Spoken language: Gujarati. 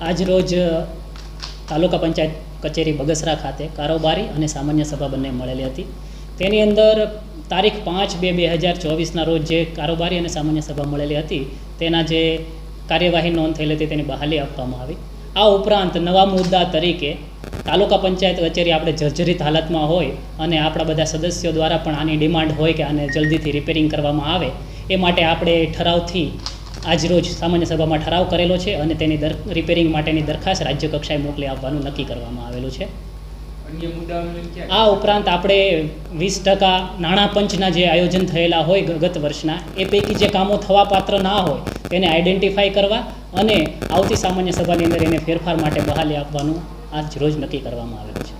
આજરોજ તાલુકા પંચાયત કચેરી બગસરા ખાતે કારોબારી અને સામાન્ય સભા બંને મળેલી હતી. તેની અંદર તારીખ પાંચ બે બે હજાર ચોવીસના રોજ જે કારોબારી અને સામાન્ય સભા મળેલી હતી, તેના જે કાર્યવાહી નોંધ થયેલી હતી તેની બહાલી આપવામાં આવી. આ ઉપરાંત નવા મુદ્દા તરીકે તાલુકા પંચાયત કચેરી આપણે જર્જરિત હાલતમાં હોય અને આપણા બધા સદસ્યો દ્વારા પણ આની ડિમાન્ડ હોય કે આને જલ્દીથી રિપેરિંગ કરવામાં આવે, એ માટે આપણે ઠરાવથી આજરોજ સામાન્ય સભામાં ઠરાવ કરેલો છે અને તેની રિપેરિંગ માટેની દરખાસ્ત રાજ્ય કક્ષાએ મોકલી આપવાનું નક્કી કરવામાં આવેલું છે. આ ઉપરાંત આપણે વીસ ટકા નાણાં પંચના જે આયોજન થયેલા હોય ગત વર્ષના એ પૈકી જે કામો થવા પાત્ર ના હોય તેને આઈડેન્ટિફાઈ કરવા અને આવતી સામાન્ય સભાની અંદર એને ફેરફાર માટે બહાલી આપવાનું આજ રોજ નક્કી કરવામાં આવેલું છે.